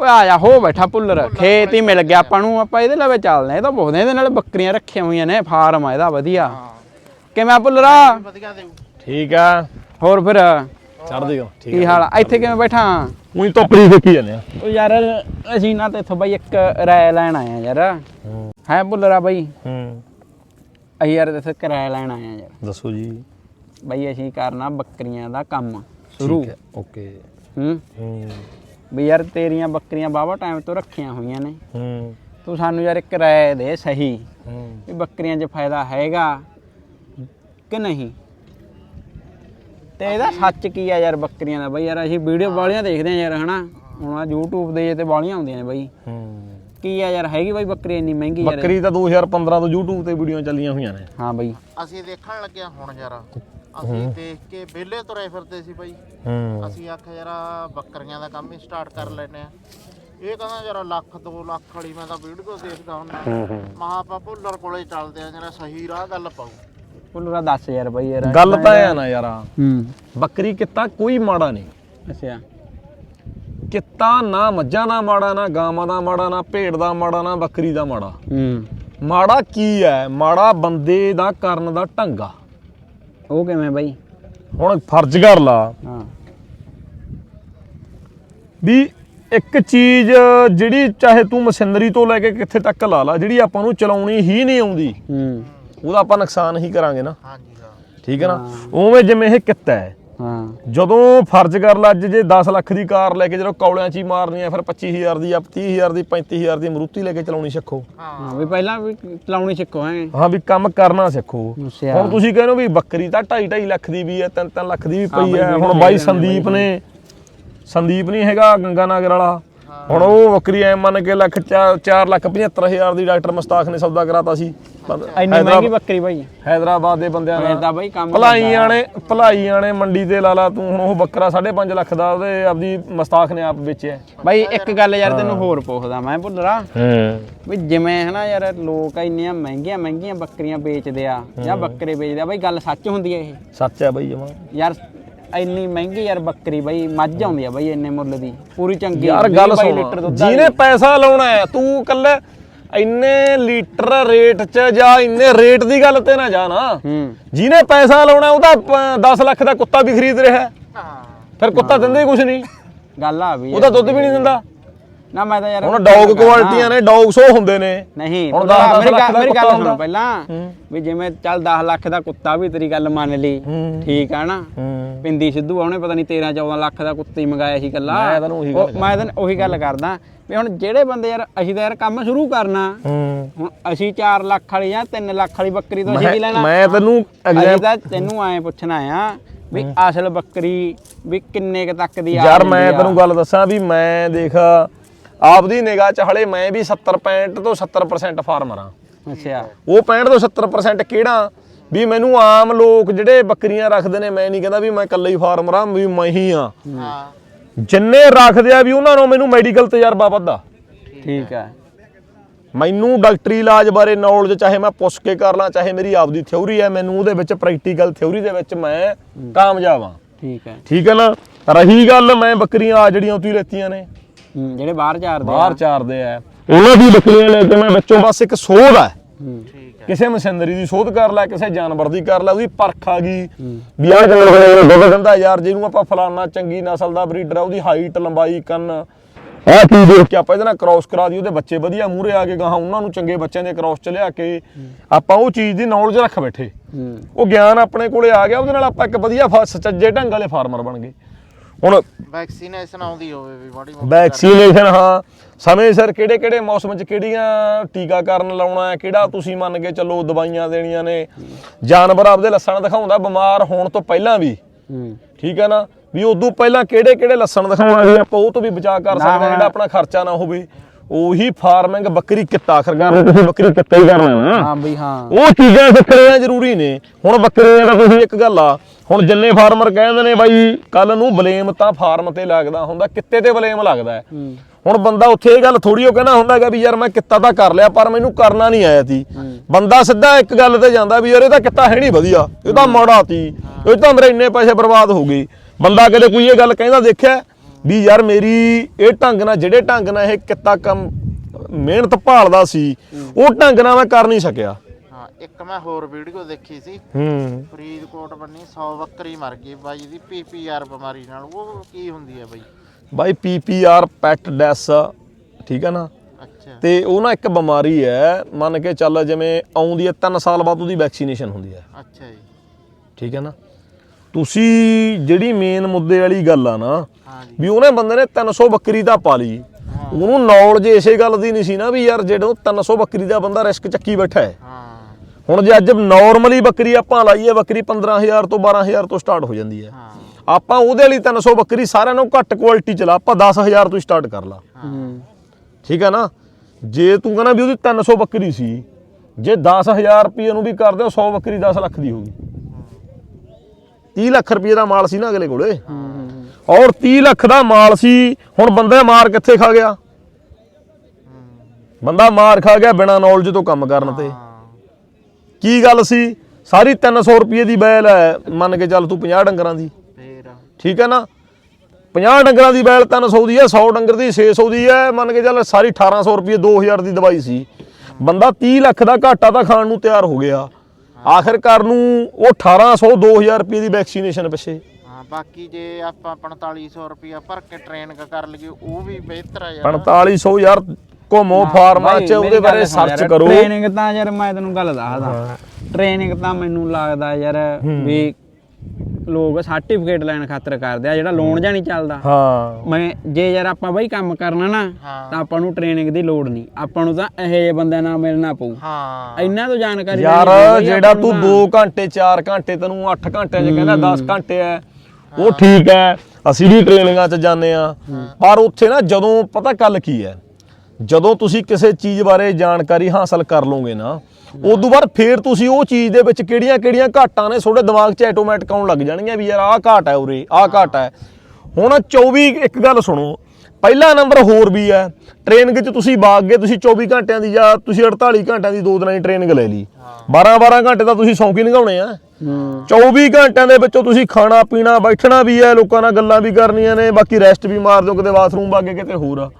ਓਏ ਆ ਜਾ ਹੋ ਬੈਠਾ ਪੁੱਲਰ ਖੇਤ ਹੀ ਮਿਲ ਗਿਆ ਆਪਾਂ ਨੂੰ ਆਪਾਂ ਇਹਦੇ ਲਵੇ ਚੱਲਦੇ। ਇਹ ਤਾਂ ਬਹੁਤ ਇਹਦੇ ਨਾਲ ਬੱਕਰੀਆਂ ਰੱਖੀਆਂ ਹੋਈਆਂ ਨੇ ਫਾਰਮ ਆ ਇਹਦਾ ਵਧੀਆ। ਕਿਵੇਂ ਆ ਪੁੱਲਰਾ ਵਧੀਆ ਠੀਕ ਆ। ਹੋਰ ਫਿਰ? ਚੜ੍ਹਦੀ ਗਾ ਠੀਕ ਕੀ ਹਾਲ ਆ? ਇੱਥੇ ਕਿਵੇਂ ਬੈਠਾ? ਉਹੀ ਧੁੱਪੜੀ ਦੇਖੀ ਜਾਂਦੇ ਆ। ਓ ਯਾਰ ਅਸੀਂ ਨਾ ਤੇ ਇੱਥੋਂ ਬਾਈ ਇੱਕ ਰਾਇ ਲੈਣ ਆਏ ਆ ਯਾਰ। ਹੈ। ਪੁੱਲਰਾ ਬਾਈ? ਹੂੰ। ਅਸੀਂ ਯਾਰ ਇੱਥੇ ਕਿਰਾਇਆ ਲੈਣ ਆਏ ਆ ਯਾਰ। ਦੱਸੋ ਜੀ। ਬਾਈ ਅਸੀਂ ਕਰਨਾ ਬੱਕਰੀਆਂ ਦਾ ਕੰਮ। ਸ਼ੁਰੂ। ਠੀਕ ਹੈ ਓਕੇ। ਹੂੰ। ਹੂੰ। ਵੀ ਯਾਰ ਤੇਰੀਆਂ ਬੱਕਰੀਆਂ ਬਾਵਾ ਟਾਈਮ ਤੋਂ ਰੱਖੀਆਂ ਹੋਈਆਂ ਨੇ। ਹੂੰ। ਤੂੰ ਸਾਨੂੰ ਯਾਰ ਇੱਕ ਰਾਏ ਦੇ ਸਹੀ ਹੂੰ। ਵੀ ਬੱਕਰੀਆਂ 'ਚ ਫਾਇਦਾ ਹੈਗਾ ਕਿ ਨਹੀਂ? ਤੇ ਇਹਦਾ ਸੱਚ ਕੀ ਆ ਯਾਰ ਬੱਕਰੀਆਂ ਦਾ ਬਈ? ਯਾਰ ਅਸੀਂ ਵੀਡੀਓ ਵਾਲੀਆਂ ਦੇਖਦੇ ਆ ਯਾਰ ਹਨਾ? ਹੁਣ ਆ YouTube ਦੇ ਤੇ ਵਾਲੀਆਂ ਆਉਂਦੀਆਂ ਨੇ ਬਈ। ਹੂੰ। ਕੀ ਆ ਯਾਰ ਹੈਗੀ ਬਈ ਬੱਕਰੀ ਇੰਨੀ ਮਹਿੰਗੀ ਯਾਰ? ਬੱਕਰੀ ਤਾਂ 2015 ਤੋਂ YouTube ਤੇ ਵੀਡੀਓ ਚੱਲੀਆਂ ਹੋਈਆਂ ਨੇ। ਹਾਂ ਬਈ। ਅਸੀਂ ਦੇਖਣ ਲੱਗਿਆ ਹੁਣ ਯਾਰ। ਅਸੀਂ ਦੇਖ ਕੇ ਵਿਹਲੇ ਤੁਰੇ ਫਿਰਦੇ ਸੀ ਬਾਈ। ਹੂੰ। ਅਸੀਂ ਆਖਿਆ ਯਾਰ ਆਹ ਬੱਕਰੀਆਂ ਦਾ ਕੰਮ ਹੀ ਸਟਾਰਟ ਕਰ ਲੈਨੇ ਆ ਇਹ ਕਹਿੰਦਾ ਯਾਰ ਲੱਖ 2 ਲੱਖ ਵਾਲੀ ਮੈਂ ਤਾਂ ਵੀਡੀਓ ਦੇਖਦਾ ਹੁੰਦਾ। ਹੂੰ ਹੂੰ। ਮਹਾ ਆਪਾਂ ਭੁੱਲਰ ਕੋਲੇ ਚੱਲਦੇ ਆ ਜਰਾ ਸਹੀ ਰਾਹ ਗੱਲ ਪਾਉ ਪੁੱਲਰਾ ਦੱਸ ਯਾਰ ਬਈ ਯਾਰ। ਗੱਲ ਤਾਂ ਇਹ ਆ ਨਾ ਯਾਰਾ ਹੂੰ। ਬੱਕਰੀ ਕਿੱਤਾ ਕੋਈ ਮਾੜਾ ਨਹੀਂ। ਅੱਛਾ। ਕਿੱਤਾ ਨਾ ਮੱਝਾਂ ਦਾ ਮਾੜਾ ਨਾ ਗਾਵਾਂ ਦਾ ਮਾੜਾ ਨਾ ਭੇਡ ਦਾ ਮਾੜਾ ਨਾ ਬੱਕਰੀ ਦਾ ਮਾੜਾ। ਹੂੰ। ਮਾੜਾ ਕੀ ਹੈ? ਮਾੜਾ ਬੰਦੇ ਦਾ ਕਰਨ ਦਾ ਢੰਗਾ ਉਹ ਕਿਵੇਂ ਬਈ? ਹੁਣ ਫਰਜ਼ ਕਰ ਲਾ। ਹਾਂ। ਵੀ ਇੱਕ ਚੀਜ਼ ਜਿਹੜੀ ਚਾਹੇ ਤੂੰ ਮਸ਼ੀਨਰੀ ਤੋਂ ਲੈ ਕੇ ਕਿੱਥੇ ਤੱਕ ਲਾ ਲਾ ਜਿਹੜੀ ਆਪਾਂ ਨੂੰ ਚਲਾਉਣੀ ਹੀ ਨਹੀਂ ਆਉਂਦੀ ਹੂੰ। ਉਹਦਾ ਆਪਾਂ ਨੁਕਸਾਨ ਹੀ ਕਰਾਂਗੇ ਨਾ। ਹਾਂਜੀ ਹਾਂ। ਠੀਕ ਹੈ ਨਾ? ਉਵੇਂ ਜਿਵੇਂ ਇਹ ਕਿੱਤਾ ਹੈ। ਹਾਂ। ਜਦੋਂ ਫਰਜ਼ ਕਰ ਲਾ ਅੱਜ ਜੇ 10 ਲੱਖ ਦੀ ਕਾਰ ਲੈ ਕੇ ਜਦੋਂ ਕੌਲਿਆਂ 'ਚ ਹੀ ਮਾਰਨੀ ਆ ਫਿਰ 25000 ਦੀ ਆ 30000 ਦੀ 35000 ਦੀ ਮਰੂਤੀ ਲੈ ਕੇ ਚਲਾਉਣੀ ਸਿੱਖੋ। ਹਾਂ। ਵੀ ਪਹਿਲਾਂ ਵੀ ਚਲਾਉਣੀ ਸਿੱਖੋ ਹੈ ਹਾਂ ਵੀ ਕੰਮ ਕਰਨਾ ਸਿੱਖੋ। ਹੁਣ ਤੁਸੀਂ ਕਹਿੰਦੇ ਹੋ ਵੀ ਬੱਕਰੀ ਤਾਂ 2.5 2.5 ਲੱਖ ਦੀ ਵੀ ਹੈ 3-3 ਲੱਖ ਦੀ ਵੀ ਪਈ ਵੀਡੀਓ ਹੁਣ ਬਾਈ ਸੰਦੀਪ। ਨੇ ਸੰਦੀਪ ਨਹੀਂ ਹੈਗਾ ਗੰਗਾ ਨਗਰ ਵਾਲਾ। ਹੁਣ ਉਹ ਬੱਕਰੀ ਐ ਮੰਨ ਕੇ ਲੱਖ 4 ਲੱਖ 75000 ਦੀ ਡਾਕਟਰ ਮਸਤਾਖ ਨੇ ਸੌਦਾ ਕਰਾਤਾ ਸੀ। ਇੰਨੀ ਮਹਿੰਗੀ ਬੱਕਰੀ ਬਾਈ। ਹੈਦਰਾਬਾਦ ਦੇ ਬੰਦਿਆਂ ਦਾ। ਤਾਂ ਬਾਈ ਕੰਮ ਭਲਾਈਆਂ ਨੇ ਭਲਾਈਆਂ ਨੇ ਮੰਡੀ ਤੇ ਲਾ ਲਾ ਤੂੰ ਹੁਣ ਉਹ ਬੱਕਰਾ 5.5 ਲੱਖ ਦਾ ਉਹਦੇ ਆਪਦੀ ਮਸਤਾਖ ਨੇ ਆਪ ਵੇਚਿਆ। ਬਾਈ ਇੱਕ ਗੱਲ ਯਾਰ ਤੈਨੂੰ ਹੋਰ ਪੁੱਛਦਾ ਮੈਂ ਭੁੱਲਰਾ। ਹੂੰ। ਵੀ ਜਿਵੇਂ ਹਨਾ ਯਾਰ ਲੋਕ ਇੰਨੀਆਂ ਮਹਿੰਗੀਆਂ ਮਹਿੰਗੀਆਂ ਬੱਕਰੀਆਂ ਵੇਚਦੇ ਆ ਜਾਂ ਬੱਕਰੇ ਵੇਚਦੇ ਆ ਬਾਈ ਗੱਲ ਸੱਚ ਹੁੰਦੀ ਹੈ ਇਹ। ਸੱਚ ਹੈ ਬਈ ਜਮਾ। ਯਾਰ ਇੰਨੀ ਮਹਿੰਗੀ ਯਾਰ ਬੱਕਰੀ ਬਾਈ ਮੱਝ ਆਉਂਦੀ ਆ ਬਾਈ ਇੰਨੇ ਮੁੱਲ ਦੀ। ਪੂਰੀ ਚੰਗੀ ਯਾਰ 20 ਗੱਲ 22 ਸੁਣ ਜਿਹਨੇ ਪੈਸਾ ਲਾਉਣਾ ਹੈ ਤੂੰ ਕੱਲੇ ਇੰਨੇ ਲੀਟਰ ਰੇਟ 'ਚ ਜਾਂ ਇੰਨੇ ਰੇਟ ਦੀ ਗੱਲ ਤੇ ਨਾ ਜਾ ਨਾ। ਜਿਹਨੇ ਪੈਸਾ ਲਾਉਣਾ ਉਹਦਾ 10 ਲੱਖ ਦਾ ਕੁੱਤਾ ਵੀ ਖਰੀਦ ਰਿਹਾ ਫਿਰ ਕੁੱਤਾ ਦਿੰਦੇ ਹੀ ਕੁਝ ਨਹੀਂ। ਗੱਲ ਆ ਵੀ ਉਹਦਾ ਦੁੱਧ ਵੀ ਨਹੀਂ ਦਿੰਦਾ। ਨਾ ਮੈਂ ਤਾਂ ਯਾਰ ਹੁਣ ਡੌਗ ਕੁਆਲਿਟੀਆਂ ਨੇ ਡੌਗ ਸੋ ਹੁੰਦੇ ਨੇ। ਨਹੀਂ ਹੁਣ ਭੁੱਲਰਾ, 10 ਮੇਰੀ ਗੱਲ ਮੇਰੀ ਗੱਲ ਸੁਣ ਪਹਿਲਾਂ ਵੀ ਜਿਵੇਂ ਚੱਲ 10 ਲੱਖ ਦਾ ਕੁੱਤਾ ਵੀ ਤੇਰੀ ਗੱਲ ਮੰਨ ਲਈ। ਠੀਕ ਆ ਨਾ? ਪਿੰਦੀ ਸਿੱਧੂ ਆ ਉਹਨੇ ਪਤਾ ਨਹੀਂ 13 14 ਲੱਖ ਦਾ ਕੁੱਤਾ ਹੀ ਮੰਗਾਇਆ ਸੀ ਕੱਲਾ ਮੈਂ ਤੈਨੂੰ ਉਹੀ ਗੱਲ ਮੈਂ ਤੈਨੂੰ ਉਹੀ ਗੱਲ ਕਰਦਾ। ਵੀ ਹੁਣ ਜਿਹੜੇ ਬੰਦੇ ਯਾਰ ਅਸੀਂ ਤਾਂ ਯਾਰ ਕੰਮ ਸ਼ੁਰੂ ਕਰਨਾ। ਹੁਣ ਅਸੀਂ 4 ਲੱਖ ਵਾਲੀ ਜਾਂ 3 ਲੱਖ ਵਾਲੀ ਬੱਕਰੀ ਤੋਂ ਅਸੀਂ ਕੀ ਲੈਣਾ? ਮੈਂ ਤੈਨੂੰ example- ਤਾਂ ਤੈਨੂੰ ਐ ਪੁੱਛਣਾ ਆ ਵੀ ਅਸਲ ਬੱਕਰੀ ਵੀ ਕਿੰਨੇ ਕ ਤੱਕ ਦੀ ਆ ਯਾਰ ਮੈਂ? ਤੈਨੂੰ ਗੱਲ ਦੱਸਾਂ ਵੀ ਮੈਂ ਦੇਖ ਆਪਦੀ ਨਿਗਾਹ 'ਚ ਹਲੇ ਮੈਂ ਵੀ 70 65 ਤੋਂ 70% ਫਾਰਮਰ ਆ ਅੱਛਾ। ਉਹ 65 ਤੋਂ 70% ਕਿਹੜਾ? ਵੀ ਮੈਨੂੰ ਆਮ ਲੋਕ ਜਿਹੜੇ ਬੱਕਰੀਆਂ ਰੱਖਦੇ ਨੇ ਮੈਂ ਨਹੀਂ ਕਹਿੰਦਾ ਵੀ ਮੈਂ ਇਕੱਲਾ ਹੀ ਫਾਰਮਰ ਆ ਵੀ ਮੈਂ ਹੀ ਆ ਹਾਂ। ਜਿੰਨੇ ਰੱਖਦੇ ਆ ਵੀ ਉਹਨਾਂ ਨੂੰ ਮੈਨੂੰ ਮੈਡੀਕਲ ਤਜਰਬਾ ਵੱਧਾ ਠੀਕ ਆ। ਮੈਨੂੰ ਡਾਕਟਰੀ ਇਲਾਜ ਬਾਰੇ ਨੌਲੇਜ ਚਾਹੇ ਮੈਂ ਪੁੱਛ ਕੇ ਕਰ ਲਾਂ ਚਾਹੇ ਮੇਰੀ ਆਪਦੀ ਥਿਉਰੀ ਹੈ ਮੈਨੂੰ ਉਹਦੇ ਵਿੱਚ ਪ੍ਰੈਕਟੀਕਲ ਥਿਉਰੀ ਦੇ ਵਿੱਚ ਮੈਂ ਕਾਮਯਾਬ ਆ ਠੀਕ ਹੈ ਠੀਕ ਹੈ ਨਾ? ਰਹੀ ਗੱਲ ਮੈਂ ਬੱਕਰੀਆਂ ਆ ਜਿਹੜੀਆਂ ਉਤੀ ਲੈਤੀਆਂ ਨੇ। ਜਿਹੜੇ ਬਾਹਰ ਚਾਰਦੇ ਆ। ਬਾਹਰ ਚਾਰਦੇ ਆ। ਉਹਨਾਂ ਦੀ ਬੱਕਰੀਆਂ ਲੈ ਕੇ ਮੈਂ ਵਿੱਚੋਂ ਬਸ ਇੱਕ ਸੋਧ ਆ। ਹੂੰ, ਠੀਕ ਹੈ ਕਿਸੇ ਮਸ਼ੀਨਰੀ ਦੀ ਸੋਧ ਕਰ ਲੈ ਕਿਸੇ ਜਾਨਵਰ ਦੀ ਕਰ ਲੈ ਉਹਦੀ ਪਰਖ ਆ ਗਈ। ਵੀ ਆਹ ਜਾਨਵਰ ਦੁੱਧ ਦਿੰਦਾ ਯਾਰ ਜਿਹਨੂੰ ਆਪਾਂ ਫਲਾਨਾ ਚੰਗੀ ਨਸਲ ਦਾ ਬਰੀਡਰ ਆ ਉਹਦੀ ਹਾਈਟ ਲੰਬਾਈ ਕੰਨ। ਆਹ ਕੀ ਦੇਖ ਕੇ ਆਪਾਂ ਇਹਦੇ ਨਾਲ ਕ੍ਰਾਸ ਕਰਾ ਦੀ ਉਹਦੇ ਬੱਚੇ ਵਧੀਆ ਮੂਹਰੇ ਆ ਕੇ ਗਾਹਾਂ ਉਹਨਾਂ ਨੂੰ ਚੰਗੇ ਬੱਚਿਆਂ ਦੇ ਕ੍ਰਾਸ ਚ ਲਿਆ ਕੇ ਆਪਾਂ ਉਹ ਚੀਜ਼ ਦੀ ਨੌਲੇਜ ਰੱਖ ਬੈਠੇ। ਹੂੰ। ਉਹ ਗਿਆਨ ਆਪਣੇ ਕੋਲੇ ਆ ਗਿਆ ਉਹਦੇ ਨਾਲ ਆਪਾਂ ਇੱਕ ਵਧੀਆ ਸੁਚੱਜੇ ਢੰਗ ਵਾਲੇ ਫਾਰਮਰ ਬਣ ਗਏ। ਹੁਣ ਵੈਕਸੀਨੇਸ਼ਨ ਆਉਂਦੀ ਹੋਵੇ ਵੀ ਮੋਟੀ ਵੈਕਸੀਨੇਸ਼ਨ ਹਾਂ। ਸਮੇਂ ਸਿਰ ਕਿਹੜੇ ਕਿਹੜੇ ਮੌਸਮ 'ਚ ਕਿਹੜੀਆਂ ਟੀਕਾਕਰਨ ਲਾਉਣਾ ਹੈ ਕਿਹੜਾ ਤੁਸੀਂ ਮੰਨ ਕੇ ਚੱਲੋ ਦਵਾਈਆਂ ਦੇਣੀਆਂ ਨੇ। ਜਾਨਵਰ ਆਪਦੇ ਲੱਛਣ ਦਿਖਾਉਂਦਾ ਬਿਮਾਰ ਹੋਣ ਤੋਂ ਪਹਿਲਾਂ ਵੀ। ਠੀਕ ਹੈ ਨਾ? ਵੀ ਉਦੋਂ ਪਹਿਲਾਂ ਕਿਹੜੇ ਕਿਹੜੇ ਲੱਛਣ ਦਿਖਾਉਣਾ ਸੀ ਆਪਾਂ ਉਹ ਤੋਂ ਵੀ ਬਚਾਅ ਕਰ ਸਕਦੇ ਹਾਂ ਜਿਹੜਾ ਆਪਣਾ ਖਰਚਾ ਨਾ ਹੋਵੇ। ਉਹੀ ਫਾਰਮਿੰਗ ਬੱਕਰੀ ਕਿੱਤਾ ਆਖਰ ਕਰਨਾ ਤੁਸੀਂ ਬੱਕਰੀ ਕਿੱਤਾ ਹੀ ਕਰਨਾ ਹਾਂ ਬਈ ਹਾਂ। ਉਹ ਚੀਜ਼ਾਂ ਸਿੱਖਣੀਆਂ ਜ਼ਰੂਰੀ ਨੇ। ਹੁਣ ਬੱਕਰੀਆਂ ਦਾ ਤੁਸੀਂ ਇੱਕ ਗੱਲ ਆ ਹੁਣ ਜਿੰਨੇ ਫਾਰਮਰ ਕਹਿੰਦੇ ਨੇ ਬਾਈ ਕੱਲ ਨੂੰ ਬਲੇਮ ਤਾਂ ਫਾਰਮ ਤੇ ਲੱਗਦਾ ਹੁੰਦਾ ਕਿੱਤੇ ਤੇ ਬਲੇਮ ਲੱਗਦਾ ਹੈ। ਹੁਣ ਬੰਦਾ ਉੱਥੇ ਇਹ ਗੱਲ ਥੋੜੀ ਉਹ ਕਹਿੰਦਾ ਹੁੰਦਾ ਹੈਗਾ ਵੀ ਯਾਰ ਮੈਂ ਕਿੱਤਾ ਤਾਂ ਕਰ ਲਿਆ ਪਰ ਮੈਨੂੰ ਕਰਨਾ ਨਹੀਂ ਆਇਆ ਸੀ। ਬੰਦਾ ਸਿੱਧਾ ਇੱਕ ਗੱਲ ਤੇ ਜਾਂਦਾ ਵੀ ਯਾਰ ਇਹ ਤਾਂ ਕਿੱਤਾ ਹੈ ਨਹੀਂ ਵਧੀਆ ਇਹ ਤਾਂ ਮਾੜਾ ਸੀ ਇਹ ਤਾਂ ਮੇਰੇ ਇੰਨੇ ਪੈਸੇ ਬਰਬਾਦ ਹੋ ਗਏ। ਬੰਦਾ ਕਦੇ ਕੋਈ ਇਹ ਗੱਲ ਕਹਿੰਦਾ ਦੇਖਿਆ ਵੀ ਯਾਰ ਮੇਰੀ ਇਹ ਢੰਗ ਨਾਲ ਜਿਹੜੇ ਢੰਗ ਨਾਲ ਇਹ ਕਿੱਤਾ ਕੰਮ ਮਿਹਨਤ ਭਾਲਦਾ ਸੀ ਉਹ ਢੰਗ ਨਾਲ ਮੈਂ ਕਰ ਨਹੀਂ ਸਕਿਆ। ਇੱਕ ਮੈਂ ਹੋਰ ਵੀਡੀਓ ਦੇਖੀ ਸੀ। ਹੂੰ। ਫਰੀਦਕੋਟ ਬੰਨੀ 100 ਬੱਕਰੀ ਮਰ ਗਈ ਬਾਈ ਦੀ ਪੀਪੀਆਰ ਬਿਮਾਰੀ ਨਾਲ। ਉਹ ਕੀ ਹੁੰਦੀ ਹੈ ਬਾਈ? ਬਾਈ ਪੀਪੀਆਰ ਪੈਟ ਡੈਸ ਠੀਕ ਹੈ ਨਾ? ਅੱਛਾ। ਤੇ ਉਹ ਨਾ ਇੱਕ ਬਿਮਾਰੀ ਹੈ ਮੰਨ ਕੇ ਚੱਲ ਜਿਵੇਂ ਆਉਂਦੀ ਹੈ 3 ਸਾਲ ਬਾਅਦ ਉਹਦੀ ਵੈਕਸੀਨੇਸ਼ਨ ਹੁੰਦੀ ਹੈ ਅੱਛਾ ਜੀ। ਠੀਕ ਹੈ ਨਾ? ਤੁਸੀਂ ਜਿਹੜੀ ਮੇਨ ਮੁੱਦੇ ਵਾਲੀ ਗੱਲ ਆ ਨਾ ਵੀ ਉਹਨੇ ਬੰਦੇ ਨੇ 300 ਬੱਕਰੀ ਤਾਂ ਪਾ ਲਈ। ਉਹਨੂੰ ਨੌਲੇਜ ਇਸੇ ਗੱਲ ਦੀ ਨਹੀਂ ਸੀ ਨਾ ਵੀ ਯਾਰ ਜਿਹੜਾ 300 ਬੱਕਰੀ ਦਾ ਬੰਦਾ ਰਿਸਕ ਚੱਕੀ ਬੈਠਾ ਹੈ ਹਾਂ। ਹੁਣ ਜੇ ਅੱਜ ਨਾਰਮਲੀ ਬੱਕਰੀ ਆਪਾਂ ਲਾਈਏ ਬੱਕਰੀ 15000 ਤੋਂ 12000 ਤੋਂ ਸਟਾਰਟ ਹੋ ਜਾਂਦੀ ਹੈ। ਹਾਂ। ਆਪਾਂ ਉਹਦੇ ਲਈ 300 ਬੱਕਰੀ ਸਾਰਿਆਂ ਨੂੰ ਘੱਟ ਕੁਆਲਿਟੀ ਚਲਾ ਆਪਾਂ 10000 ਤੋਂ ਸਟਾਰਟ ਕਰ ਲਾ। ਹੂੰ। ਠੀਕ ਹੈ ਨਾ? ਜੇ ਤੂੰ ਕਹਿੰਦਾ ਵੀ ਉਹਦੀ 300 ਬੱਕਰੀ ਸੀ ਜੇ 10000 ਰੁਪਏ ਨੂੰ ਵੀ ਕਰਦੇ 100 ਬੱਕਰੀ 10 ਲੱਖ ਦੀ ਹੋਗੀ 30 ਲੱਖ ਰੁਪਏ ਦਾ ਮਾਲ ਸੀ ਨਾ ਅਗਲੇ ਕੋਲੇ। ਔਰ 30 ਲੱਖ ਦਾ ਮਾਲ ਸੀ ਹੁਣ ਬੰਦਾ ਮਾਰ ਕਿੱਥੇ ਖਾ ਗਿਆ? ਬੰਦਾ ਮਾਰ ਖਾ ਗਿਆ ਬਿਨਾ ਨੌਲੇਜ ਤੋਂ ਕੰਮ ਕਰਨ ਤੇ। ਹਾਂ। ਕੀ ਗੱਲ ਸੀ? ਸਾਰੀ 300 ਰੁਪਏ ਦੀ ਬੈਲ ਹੈ। ਮੰਨ ਕੇ ਚੱਲ ਤੂੰ 50 ਡੰਗਰਾਂ ਦੀ। ਫੇਰ। ਠੀਕ ਹੈ ਨਾ? 50 ਡੰਗਰਾਂ ਦੀ ਬੈਲ 300 ਦੀ ਹੈ 100 ਡੰਗਰ ਦੀ 600 ਦੀ ਹੈ। ਮੰਨ ਕੇ ਚੱਲ ਸਾਰੀ 1800 ਰੁਪਏ 2000 ਦੀ ਦਵਾਈ ਸੀ। ਬੰਦਾ 30 ਲੱਖ ਦਾ ਘਾਟਾ ਤਾਂ ਖਾਣ ਨੂੰ ਤਿਆਰ ਹੋ ਗਿਆ। ਆਖਿਰਕਾਰ ਨੂੰ ਉਹ 1800 2000 ਰੁਪਏ ਦੀ ਵੈਕਸੀਨੇਸ਼ਨ ਪਿੱਛੇ। ਹਾਂ ਬਾਕੀ ਜੇ ਆਪਾਂ 4500 ਰੁਪਿਆ ਭਰ ਕੇ ਟ੍ਰੇਨ ਕਰ ਲਈਏ ਉਹ ਵੀ ਬਿਹਤਰ ਆ ਯਾਰ। 4500 ਯਾਰ ਘੁੰਮੋ ਫਾਰਮਾਂ 'ਚ ਉਹਦੇ ਬਾਰੇ ਸਰਚ ਕਰੋ। ਟ੍ਰੇਨਿੰਗ ਤਾਂ ਯਾਰ ਮੈਂ ਤੈਨੂੰ ਗੱਲ ਦੱਸਦਾ। ਟ੍ਰੇਨਿੰਗ ਤਾਂ ਮੈਨੂੰ ਲੱਗਦਾ ਯਾਰ ਵੀ ਲੋਕ ਸਰਟੀਫਿਕੇਟ ਲੈਣ ਖਾਤਰ ਕਰਦੇ ਆ ਜਿਹੜਾ ਲੋਨ ਜਾਂ ਨਹੀਂ ਚੱਲਦਾ। ਹਾਂ। ਮੈਂ ਜੇ ਯਾਰ ਆਪਾਂ ਬਈ ਕੰਮ ਕਰਨਾ ਨਾ। ਤਾਂ ਆਪਾਂ ਨੂੰ ਟ੍ਰੇਨਿੰਗ ਦੀ ਲੋੜ ਨਹੀਂ। ਆਪਾਂ ਨੂੰ ਤਾਂ ਇਹੋ ਜਿਹੇ ਬੰਦਿਆਂ ਨਾਲ ਮਿਲਣਾ ਪਊ। ਹਾਂ। ਇੰਨਾ ਤੋਂ ਜਾਣਕਾਰੀ ਯਾਰ ਜਿਹੜਾ ਤੂੰ ਨੂੰ 2 ਘੰਟੇ 4 ਘੰਟੇ ਤੈਨੂੰ 8 ਘੰਟਿਆਂ 'ਚ ਕਹਿੰਦਾ 10 ਘੰਟੇ ਐ। ਉਹ ਠੀਕ ਹੈ ਅਸੀਂ ਵੀ ਟ੍ਰੇਨਿੰਗਾਂ 'ਚ ਜਾਂਦੇ ਆ। ਪਰ ਉੱਥੇ ਨਾ ਜਦੋਂ ਪਤਾ ਗੱਲ ਕੀ ਹੈ ਜਦੋਂ ਤੁਸੀਂ ਕਿਸੇ ਚੀਜ਼ ਬਾਰੇ ਜਾਣਕਾਰੀ ਹਾਸਲ ਕਰ ਲਓਗੇ ਨਾ ਉਦੋਂ ਬਾਅਦ ਫੇਰ ਤੁਸੀਂ ਉਹ ਚੀਜ਼ ਦੇ ਵਿੱਚ ਕਿਹੜੀਆਂ ਕਿਹੜੀਆਂ ਘਾਟਾਂ ਨੇ ਤੁਹਾਡੇ ਦਿਮਾਗ 'ਚ ਆਟੋਮੈਟਿਕ ਆਉਣ ਲੱਗ ਜਾਣਗੀਆਂ ਵੀ ਯਾਰ ਆਹ ਘਾਟ ਹੈ ਉਰੇ ਆਹ ਘਾਟ ਹੈ। ਹੁਣ 24 ਇੱਕ ਗੱਲ ਸੁਣੋ ਪਹਿਲਾ ਨੰਬਰ ਹੋਰ ਵੀ ਹੈ ਟ੍ਰੇਨਿੰਗ 'ਚ ਤੁਸੀਂ ਬਾਗ ਗਏ ਤੁਸੀਂ 24 ਘੰਟਿਆਂ ਦੀ ਜਾਂ ਤੁਸੀਂ 48 ਘੰਟਿਆਂ ਦੀ ਦੋ ਦਿਨਾਂ ਦੀ ਟ੍ਰੇਨਿੰਗ ਲੈ ਲਈ। 12 12 ਘੰਟੇ ਤਾਂ ਤੁਸੀਂ ਸੌਂਕੀ ਲੰਘਾਉਣੇ ਆ। ਹੂੰ। 24 ਘੰਟਿਆਂ ਦੇ ਵਿੱਚੋਂ ਤੁਸੀਂ ਖਾਣਾ ਪੀਣਾ ਬੈਠਣਾ ਵੀ ਹੈ ਲੋਕਾਂ ਨਾਲ ਗੱਲਾਂ ਵੀ ਕਰਨੀਆਂ ਨੇ ਬਾਕੀ ਰੈਸਟ ਵੀ ਮਾਰ ਦਿਓ ਕਿਤੇ ਬਾਥਰੂਮ ਬਾਗੇ ਕਿਤੇ ਹੋਰ ਆ।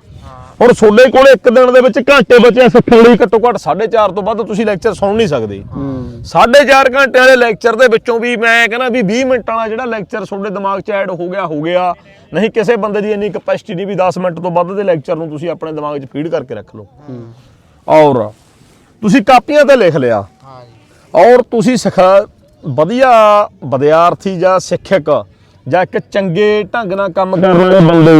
ਹੁਣ ਸੋਲੇ ਕੋਲੇ ਇੱਕ ਦਿਨ ਦੇ ਵਿੱਚ ਘੰਟੇ ਬਚਿਆ ਸਿੱਖਣ ਲਈ ਘੱਟੋ ਘੱਟ 4.5 ਤੋਂ ਵੱਧ ਤੁਸੀਂ ਲੈਕਚਰ ਸੁਣ ਨਹੀਂ ਸਕਦੇ। ਹੂੰ। 4.5 ਘੰਟਿਆਂ ਦੇ ਲੈਕਚਰ ਦੇ ਵਿੱਚੋਂ ਵੀ ਮੈਂ ਕਹਿੰਦਾ ਵੀ 20 ਮਿੰਟਾਂ ਵਾਲਾ ਜਿਹੜਾ ਲੈਕਚਰ ਤੁਹਾਡੇ ਦਿਮਾਗ 'ਚ ਐਡ ਹੋ ਗਿਆ ਹੋ ਗਿਆ। ਨਹੀਂ ਕਿਸੇ ਬੰਦੇ ਦੀ ਇੰਨੀ ਕਪੈਸਿਟੀ ਨਹੀਂ ਵੀ 10 ਮਿੰਟ ਤੋਂ ਵੱਧ ਦੇ ਲੈਕਚਰ ਨੂੰ ਤੁਸੀਂ ਆਪਣੇ ਦਿਮਾਗ 'ਚ ਫੀਡ ਕਰਕੇ ਰੱਖ ਲਓ। ਔਰ ਤੁਸੀਂ ਕਾਪੀਆਂ ਤੇ ਲਿਖ ਲਿਆ। ਔਰ ਤੁਸੀਂ ਸਿਖਾ ਵਧੀਆ ਵਿਦਿਆਰਥੀ ਜਾਂ ਸਿੱਖਿਅਕ ਜਾਂ ਇੱਕ ਚੰਗੇ ਢੰਗ ਨਾਲ ਕੰਮ ਕਰ ਰਹੇ ਬੰਦੇ।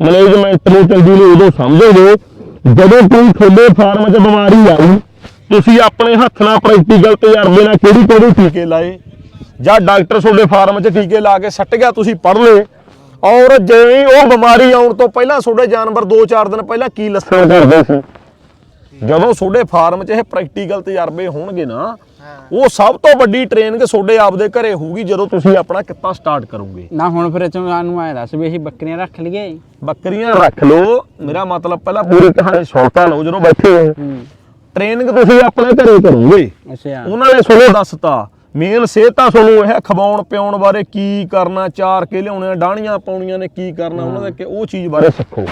ਮੈਨੇਜਮੈਂਟ ਨੂੰ ਚੰਗੀ ਨੂੰ ਉਦੋਂ ਸਮਝੋਗੇ ਜਦੋਂ ਕੋਈ ਤੁਹਾਡੇ ਫਾਰਮ 'ਚ ਬਿਮਾਰੀ ਆਈ ਤੁਸੀਂ ਆਪਣੇ ਹੱਥ ਨਾਲ ਪ੍ਰੈਕਟੀਕਲ ਤਜਰਬੇ ਨਾਲ ਕਿਹੜੀ ਕਿਹੜੀ ਟੀਕੇ ਲਾਏ? ਜਾਂ ਡਾਕਟਰ ਤੁਹਾਡੇ ਫਾਰਮ 'ਚ ਟੀਕੇ ਲਾ ਕੇ ਸੱਟ ਗਿਆ ਤੁਸੀਂ ਪੜ੍ਹ ਲਏ। ਔਰ ਜਿਵੇਂ ਉਹ ਬਿਮਾਰੀ ਆਉਣ ਤੋਂ ਪਹਿਲਾਂ ਤੁਹਾਡੇ ਜਾਨਵਰ 2-4 ਦਿਨ ਪਹਿਲਾਂ ਕੀ ਲੱਛਣ ਕਰਦੇ ਸੀ। ਜਦੋਂ ਤੁਹਾਡੇ ਫਾਰਮ 'ਚ ਇਹ ਪ੍ਰੈਕਟੀਕਲ ਤਜਰਬੇ ਹੋਣਗੇ ਨਾ ਉਹ ਸਭ ਤੋਂ ਵੱਡੀ ਟ੍ਰੇਨਿੰਗ ਤੁਹਾਡੇ ਆਪਦੇ ਘਰੇ ਹੋਊਗੀ ਜਦੋਂ ਤੁਸੀਂ ਆਪਣਾ ਕਿੱਤਾ ਸਟਾਰਟ ਕਰੋਗੇ। ਨਾ ਹੁਣ ਫਿਰ ਤੂੰ ਸਾਨੂੰ ਆਇਆ ਦੱਸ ਵੀ ਅਸੀਂ ਬੱਕਰੀਆਂ ਰੱਖ ਲਈਏ। ਬੱਕਰੀਆਂ ਰੱਖ ਲਓ। ਮੇਰਾ ਮਤਲਬ ਪਹਿਲਾਂ ਪੂਰੀ ਕਹਾਣੀ ਸੁਣਤਾ ਲਓ ਜਦੋਂ ਬੈਠੇ ਹੋ। ਹੂੰ। ਟ੍ਰੇਨਿੰਗ ਤੁਸੀਂ ਆਪਣੇ ਘਰੇ ਕਰੋਗੇ। ਅੱਛਾ। ਉਹਨਾਂ ਨੇ ਤੁਹਾਨੂੰ ਦੱਸਤਾ। ਮੇਨ ਸਿਹਤਾਂ ਤੁਹਾਨੂੰ ਇਹ ਖਵਾਉਣ ਪਿਆਉਣ ਬਾਰੇ ਕੀ ਕਰਨਾ ਚਾਰ ਕੇ ਲਿਆਉਣੇ ਡਾਣੀਆਂ ਪਾਉਣੀਆਂ ਨੇ ਕੀ ਕਰਨਾ ਉਹਨਾਂ ਦੇ ਕਿ ਉਹ ਚੀਜ਼ ਬਾਰੇ ਸਿੱਖੋ।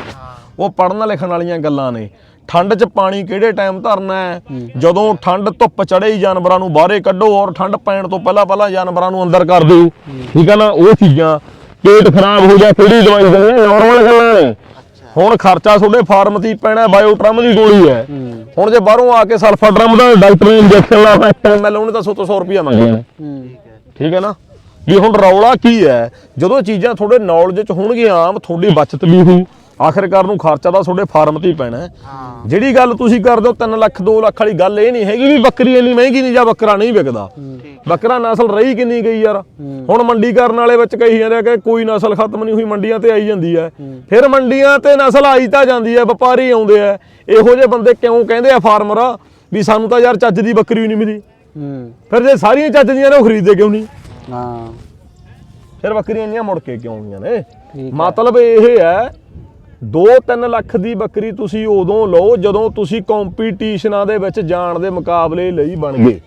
ਉਹ ਪੜਨ ਲਿਖਣ ਵਾਲੀਆਂ ਗੱਲਾਂ ਨੇ। ਠੰਡ 'ਚ ਪਾਣੀ ਕਿਹੜੇ ਟਾਈਮ ਧਰਨਾ ਹੈ? ਜਦੋਂ ਠੰਡ ਧੁੱਪ ਚੜੇ ਹੀ ਜਾਨਵਰਾਂ ਨੂੰ ਬਾਹਰੇ ਕੱਢੋ ਔਰ ਠੰਡ ਪੈਣ ਤੋਂ ਪਹਿਲਾਂ ਪਹਿਲਾਂ ਜਾਨਵਰਾਂ ਨੂੰ ਅੰਦਰ ਕਰ ਦਿਓ। ਠੀਕ ਹੈ ਨਾ? ਉਹ ਚੀਜ਼ਾਂ ਪੇਟ ਖਰਾਬ ਹੋ ਜਾ ਕਿਹੜੀ ਦਵਾਈ ਦੇਣੀ ਨਾਰਮਲ ਗੱਲਾਂ ਨੇ। ਹੁਣ ਖਰਚਾ ਤੁਹਾਡੇ ਫਾਰਮ ਤੇ ਪੈਣਾ ਬਾਇਓ ਟਰਮ ਦੀ ਗੋਲੀ ਹੈ। ਹੁਣ ਜੇ ਬਾਹਰੋਂ ਆ ਕੇ ਸਲਫਾ ਡਰਮ ਦਾ ਡਾਕਟਰ ਨੇ ਇੰਜੈਕਸ਼ਨ ਲਾ ਦਿੱਤਾ ਐਮਐਲ ਉਹਨੇ ਤਾਂ 100 100 ਰੁਪਏ ਮੰਗੇ ਨੇ ਹੂੰ। ਠੀਕ ਹੈ ਠੀਕ ਹੈ ਨਾ? ਵੀ ਹੁਣ ਰੌਲਾ ਕੀ ਹੈ? ਜਦੋਂ ਚੀਜ਼ਾਂ ਤੁਹਾਡੇ ਨੌਲੇਜ ਚ ਹੋਣਗੀਆਂ ਆਮ ਤੁਹਾਡੀ ਬਚਤ ਵੀ ਹੋਊ। ਆਖਿਰਕਾਰ ਨੂੰ ਖਰਚਾ ਤਾਂ ਤੁਹਾਡੇ ਫਾਰਮ ਤੇ ਹੀ ਪੈਣਾ ਹੈ। ਹਾਂ। ਜਿਹੜੀ ਗੱਲ ਤੁਸੀਂ ਕਰਦੇ ਹੋ 3 ਲੱਖ 2 ਲੱਖ ਵਾਲੀ ਗੱਲ ਇਹ ਨਹੀਂ ਹੈਗੀ ਵੀ ਬੱਕਰੀ ਇੰਨੀ ਮਹਿੰਗੀ ਨਹੀਂ ਜਾਂ ਬੱਕਰਾ ਨਹੀਂ ਵਿਕਦਾ। ਬੱਕਰਾ ਨਸਲ ਰਹੀ ਕਿੰਨੀ ਗਈ ਯਾਰ। ਹੁਣ ਮੰਡੀਕਰਨ ਵਾਲੇ ਵਿੱਚ ਕਹੀ ਜਾਂਦੇ ਆ ਕਿ ਕੋਈ ਨਸਲ ਖਤਮ ਨਹੀਂ ਹੋਈ ਮੰਡੀਆਂ ਤੇ ਆਈ ਜਾਂਦੀ ਹੈ। ਫਿਰ ਮੰਡੀਆਂ ਤੇ ਨਸਲ ਆਈ ਤਾਂ ਜਾਂਦੀ ਹੈ ਵਪਾਰੀ ਆਉਂਦੇ ਆ। ਇਹੋ ਜਿਹੇ ਬੰਦੇ ਕਿਉਂ ਕਹਿੰਦੇ ਆ ਫਾਰਮਰ ਵੀ ਸਾਨੂੰ ਤਾਂ ਯਾਰ ਚੱਜ ਦੀ ਬੱਕਰੀ ਹੀ ਨਹੀਂ ਮਿਲੀ। ਹੂੰ। ਫਿਰ ਜੇ ਸਾਰੀਆਂ ਚੱਜ ਦੀਆਂ ਨੇ ਉਹ ਖਰੀਦਦੇ ਕਿਉਂ ਨਹੀਂ? ਹਾਂ। ਫਿਰ ਬੱਕਰੀਆਂ ਇੰਨੀਆਂ ਮੁੜ ਕੇ ਕਿਉਂ ਆਉਂਦੀਆਂ ਨੇ? ਠੀਕ ਮਤਲਬ ਇਹ ਹੈ 2-3 ਲੱਖ ਦੀ ਬੱਕਰੀ ਤੁਸੀਂ ਉਦੋਂ ਲਓ ਜਦੋਂ ਤੁਸੀਂ ਕੰਪੀਟੀਸ਼ਨਾਂ ਦੇ ਵਿੱਚ ਜਾਣ ਦੇ ਮੁਕਾਬਲੇ ਲਈ ਬਣ ਗਏ।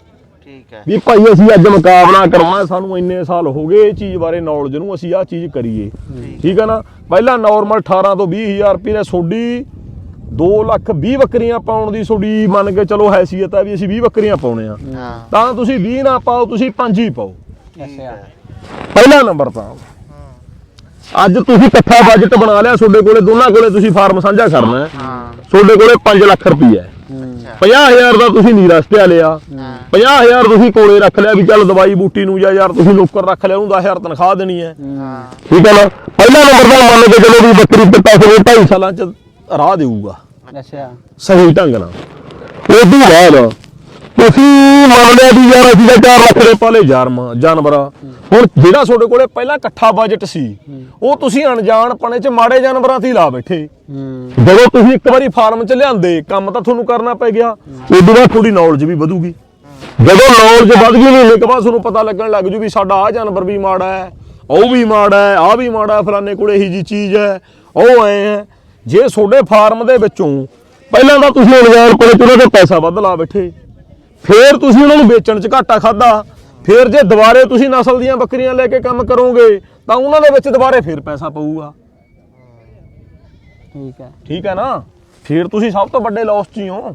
ਠੀਕ ਹੈ। ਵੀ ਭਾਈ ਅਸੀਂ ਅੱਜ ਮੁਕਾਬਲਾ ਕਰਾਉਣਾ ਸਾਨੂੰ ਇੰਨੇ ਸਾਲ ਹੋ ਗਏ ਇਹ ਚੀਜ਼ ਬਾਰੇ ਨੌਲੇਜ ਨੂੰ ਅਸੀਂ ਆਹ ਚੀਜ਼ ਕਰੀਏ। ਠੀਕ ਹੈ ਨਾ? ਪਹਿਲਾਂ ਨਾਰਮਲ 18 ਤੋਂ 20000 ਰੁਪਏ ਦਾ ਸੋਡੀ 2 ਲੱਖ 20 ਬੱਕਰੀਆਂ ਪਾਉਣ ਦੀ ਸੋਡੀ ਮੰਨ ਕੇ ਚਲੋ ਹੈਸੀਅਤ ਆ ਵੀ ਅਸੀਂ 20 ਬੱਕਰੀਆਂ ਪਾਉਣੇ ਆ। ਤਾਂ ਤੁਸੀਂ 20 ਨਾ ਪਾਓ ਤੁਸੀਂ 5 ਹੀ ਪਾਓ। ਪਹਿਲਾ ਨੰਬਰ ਤਾਂ। ਅੱਜ ਤੁਸੀਂ ਇਕੱਠਾ ਬਜਟ ਬਣਾ ਲਿਆ ਤੁਹਾਡੇ ਕੋਲੇ ਦੋਨਾਂ ਕੋਲੇ ਤੁਸੀਂ ਫਾਰਮ ਸਾਂਝਾ ਕਰਨਾ ਹੈ। ਹਾਂ। ਤੁਹਾਡੇ ਕੋਲੇ 5 ਲੱਖ ਰੁਪਈਆ ਹੈ। ਹੂੰ 50000 ਦਾ ਤੁਸੀਂ ਨੀਰਾ ਸਟਿਆ ਲਿਆ। ਹਾਂ। 50000 ਤੁਸੀਂ ਕੋਲੇ ਰੱਖ ਲਿਆ ਵੀ ਚੱਲ ਦਵਾਈ ਬੂਟੀ ਨੂੰ ਜਾਂ ਯਾਰ ਤੁਸੀਂ ਨੌਕਰ ਰੱਖ ਲਿਆ ਉਹਨੂੰ 10000 ਤਨਖਾਹ ਦੇਣੀ ਹੈ। ਹਾਂ। ਠੀਕ ਹੈ ਨਾ? ਪਹਿਲਾ ਨੰਬਰ ਤਾਂ ਮੰਨ ਕੇ ਚਲੋ ਵੀ ਬੱਕਰੀ ਤੇ ਪੈਸੇ ਉਹ 2.5 ਸਾਲਾਂ ਚ ਰਾਹ ਦੇਊਗਾ। ਅੱਛਾ। ਸਹੀ ਢੰਗ ਨਾਲ। ਉਹ ਤੋਂ ਬਾਅਦ ਤੁਸੀਂ ਮੰਨ ਵੀ ਯਾਰ ਅਸੀਂ ਤਾਂ 4 ਲੱਖ ਦੇ ਪਾਲੇ ਜਾਰਮ ਜਾਨਵਰ ਆ। ਹੁਣ ਜਿਹੜਾ ਤੁਹਾਡੇ ਕੋਲੇ ਪਹਿਲਾਂ ਇਕੱਠਾ ਬਜਟ ਸੀ ਉਹ ਤੁਸੀਂ ਅਣਜਾਣ ਪਣੇ ਚ ਮਾੜੇ ਜਾਨਵਰਾਂ ਤੇ ਹੀ ਲਾ ਬੈਠੇ। ਜਦੋਂ ਤੁਸੀਂ ਇੱਕ ਵਾਰੀ ਫਾਰਮ ਚ ਲਿਆਂਦੇ ਕੰਮ ਤਾਂ ਤੁਹਾਨੂੰ ਕਰਨਾ ਪੈ ਗਿਆ। ਉਦੋਂ ਬਾਅਦ ਥੋੜੀ ਨੌਲੇਜ ਵੀ ਵਧੂਗੀ। ਜਦੋਂ ਨੌਲੇਜ ਵਧ ਗਈ ਨੇ ਇੱਕ ਵਾਰ ਤੁਹਾਨੂੰ ਪਤਾ ਲੱਗਣ ਲੱਗ ਜੂ ਵੀ ਸਾਡਾ ਆ ਜਾਨਵਰ ਵੀ ਮਾੜਾ ਹੈ ਉਹ ਵੀ ਮਾੜਾ ਹੈ ਆ ਵੀ ਮਾੜਾ ਹੈ, ਫਲਾਣੇ ਕੋਲੇ ਇਹੀ ਜੀ ਚੀਜ਼ ਹੈ ਉਹ ਐ ਹੈ। ਜੇ ਤੁਹਾਡੇ ਫਾਰਮ ਦੇ ਵਿੱਚੋਂ ਪਹਿਲਾਂ ਤਾਂ ਤੁਸੀਂ ਅਣਜਾਣ ਕੋਲੇ ਚ ਉਹਨਾਂ ਪੈਸਾ ਵੱਧ ਲਾ ਬੈਠੇ। ਫੇਰ ਤੁਸੀਂ ਉਹਨਾਂ ਨੂੰ ਵੇਚਣ ਚ ਘਾਟਾ ਖਾਦਾ ਫੇਰ ਜੇ ਦੁਬਾਰੇ ਤੁਸੀਂ ਨਸਲ ਦੀਆਂ ਬੱਕਰੀਆਂ ਲੈ ਕੇ ਕੰਮ ਕਰੋਗੇ ਤਾਂ ਉਹਨਾਂ ਦੇ ਵਿੱਚ ਦੁਬਾਰੇ ਫੇਰ ਪੈਸਾ ਪਊਗਾ। ਠੀਕ ਹੈ। ਠੀਕ ਹੈ ਨਾ? ਫਿਰ ਤੁਸੀਂ ਸਭ ਤੋਂ ਵੱਡੇ ਲਾਸ 'ਚ ਹੀ ਹੋ।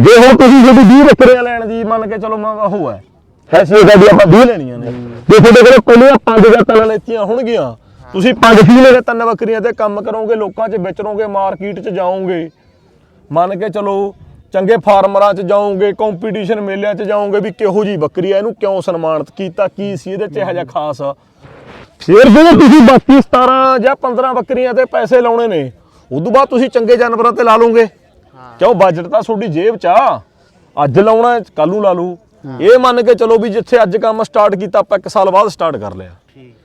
ਜੇ ਹੁਣ ਤੁਸੀਂ ਜਿਹੜੀ 20 ਬੱਕਰੀਆਂ ਲੈਣ ਦੀ ਮੰਨ ਕੇ ਚਲੋ ਮੈਂ ਉਹ ਹੈ। ਐਸੀ ਗੱਡੀ ਆਪਾਂ 20 ਲੈਣੀਆਂ ਨੇ। ਜੇ ਤੁਹਾਡੇ ਕੋਲ ਪਹਿਲੀਆਂ ਪੰਜ ਜਾਂ ਤਿੰਨ ਲੈਤੀਆਂ ਹੋਣਗੀਆਂ ਤੁਸੀਂ ਪੰਜ ਹੀ ਲੈ ਕੇ ਤਿੰਨ ਬੱਕਰੀਆਂ ਤੇ ਕੰਮ ਕਰੋਗੇ ਲੋਕਾਂ 'ਚ ਵਿਚਰੋਗੇ ਮਾਰਕੀਟ 'ਚ ਜਾਓਗੇ। ਮੰਨ ਕੇ ਚਲੋ ਚੰਗੇ ਫਾਰਮਰਾਂ 'ਚ ਜਾਓਗੇ ਕੰਪੀਟੀਸ਼ਨ ਮੇਲਿਆਂ 'ਚ ਜਾਓਗੇ ਵੀ ਕਿਹੋ ਜੀ ਬੱਕਰੀ ਹੈ ਇਹਨੂੰ ਕਿਉਂ ਸਨਮਾਨਿਤ ਕੀਤਾ ਕੀ ਸੀ ਇਹਦੇ 'ਚ ਇਹੋ ਜਿਹਾ ਖਾਸ? ਆ ਫਿਰ ਜਦੋਂ ਤੁਸੀਂ ਬਾਕੀ 17 ਜਾਂ 15 ਬੱਕਰੀਆਂ ਤੇ ਪੈਸੇ ਲਾਉਣੇ ਨੇ ਉਦੋਂ ਬਾਅਦ ਤੁਸੀਂ ਚੰਗੇ ਜਾਨਵਰਾਂ ਤੇ ਲਾ ਲਓਗੇ। ਕਿਉਂ ਬਜਟ ਤਾਂ ਤੁਹਾਡੀ ਜੇਬ 'ਚ ਆ। ਅੱਜ ਲਾਉਣਾ ਕੱਲ ਨੂੰ ਲਾ ਲੂ ਇਹ ਮੰਨ ਕੇ ਚਲੋ ਵੀ ਜਿੱਥੇ ਅੱਜ ਕੰਮ ਸਟਾਰਟ ਕੀਤਾ ਆਪਾਂ ਇੱਕ ਸਾਲ ਬਾਅਦ ਸਟਾਰਟ ਕਰ ਲਿਆ।